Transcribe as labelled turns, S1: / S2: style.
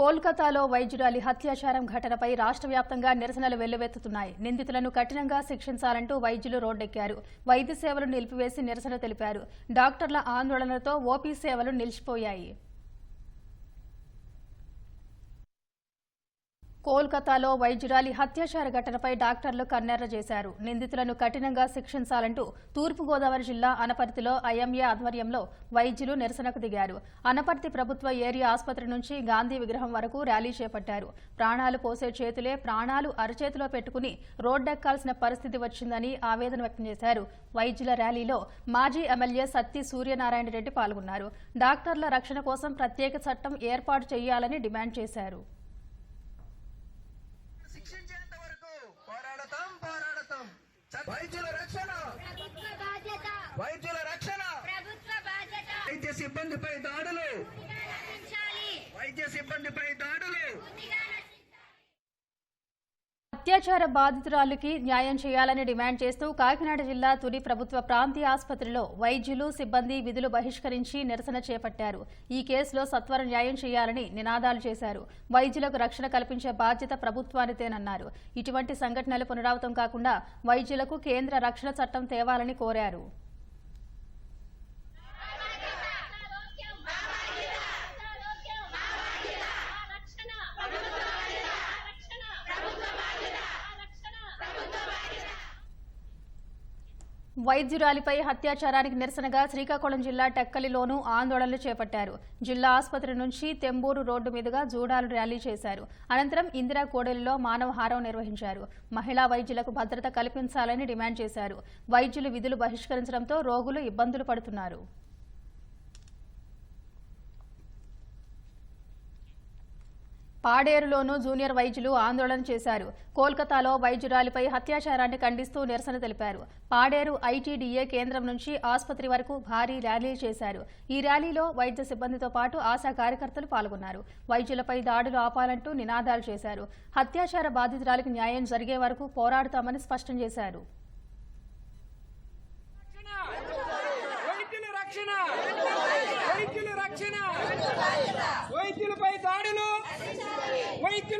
S1: కోల్కతాలో వైద్యురాలి హత్యాచారం ఘటనపై రాష్ట్ర వ్యాప్తంగా నిరసనలు వెల్లువెత్తుతున్నాయి. నిందితులను కఠినంగా శిక్షించాలంటూ వైద్యులు రోడ్డెక్కారు. వైద్య సేవలు నిలిపివేసి నిరసన తెలిపారు. డాక్టర్ల ఆందోళనతో ఓపీ సేవలు నిలిచిపోయాయి. కోల్కతాలో వైద్యురాలి హత్యాచార ఘటనపై డాక్టర్లు కన్నెర్ర చేశారు. నిందితులను కఠినంగా శిక్షించాలంటూ తూర్పుగోదావరి జిల్లా అనపర్తిలో ఐఎంఏ ఆధ్వర్యంలో వైద్యులు నిరసనకు దిగారు. అనపర్తి ప్రభుత్వ ఏరియా ఆసుపత్రి నుంచి గాంధీ విగ్రహం వరకు ర్యాలీ చేపట్టారు. ప్రాణాలు పోసే చేతులే ప్రాణాలు అరచేతిలో పెట్టుకుని రోడ్డెక్కాల్సిన పరిస్థితి వచ్చిందని ఆవేదన వ్యక్తం చేశారు. వైద్యుల ర్యాలీలో మాజీ ఎమ్మెల్యే సత్తి సూర్యనారాయణ రెడ్డి పాల్గొన్నారు. డాక్టర్ల రక్షణ కోసం ప్రత్యేక చట్టం ఏర్పాటు చేయాలని డిమాండ్ చేశారు.
S2: వైద్యుల రక్షణ. వైద్యుల రక్షణ. వైద్య సిబ్బందిపై దాడులు. వైద్య సిబ్బందిపై దాడులు.
S1: అత్యాచార బాధితురాలికి న్యాయం చేయాలని డిమాండ్ చేస్తూ కాకినాడ జిల్లా తుని ప్రభుత్వ ప్రాంతీయ ఆసుపత్రిలో వైద్యులు సిబ్బంది విధులు బహిష్కరించి నిరసన చేపట్టారు. ఈ కేసులో సత్వర న్యాయం చేయాలని నినాదాలు చేశారు. వైద్యులకు రక్షణ కల్పించే బాధ్యత ప్రభుత్వానిదేనన్నారు. ఇటువంటి సంఘటనలు పునరావృతం కాకుండా వైద్యులకు కేంద్ర రక్షణ చట్టం తేవాలని కోరారు. వైద్యురాలిపై హత్యాచారానికి నిరసనగా శ్రీకాకుళం జిల్లా టెక్కలిలోనూ ఆందోళనలు చేపట్టారు. జిల్లా ఆసుపత్రి నుంచి తెంబూరు రోడ్డు మీదుగా జూడాలు ర్యాలీ చేశారు. అనంతరం ఇందిరా కోడలిలో మానవహారం నిర్వహించారు. మహిళా వైద్యులకు భద్రత కల్పించాలని డిమాండ్ చేశారు. వైద్యులు విధులు బహిష్కరించడంతో రోగులు ఇబ్బందులు పడుతున్నారు. పాడేరులోనూ జూనియర్ వైద్యులు ఆందోళన చేశారు. కోల్కతాలో వైద్యురాలిపై హత్యాచారాన్ని ఖండిస్తూ నిరసన తెలిపారు. పాడేరు ఐటీడీఏ కేంద్రం నుంచి ఆసుపత్రి వరకు భారీ ర్యాలీ చేశారు. ఈ ర్యాలీలో వైద్య సిబ్బందితో పాటు ఆశా కార్యకర్తలు పాల్గొన్నారు. వైద్యులపై దాడులు ఆపాలంటూ నినాదాలు చేశారు. హత్యాచార బాధితురాలికి న్యాయం జరిగే వరకు పోరాడుతామని స్పష్టం చేశారు.
S3: రక్షణ! Wait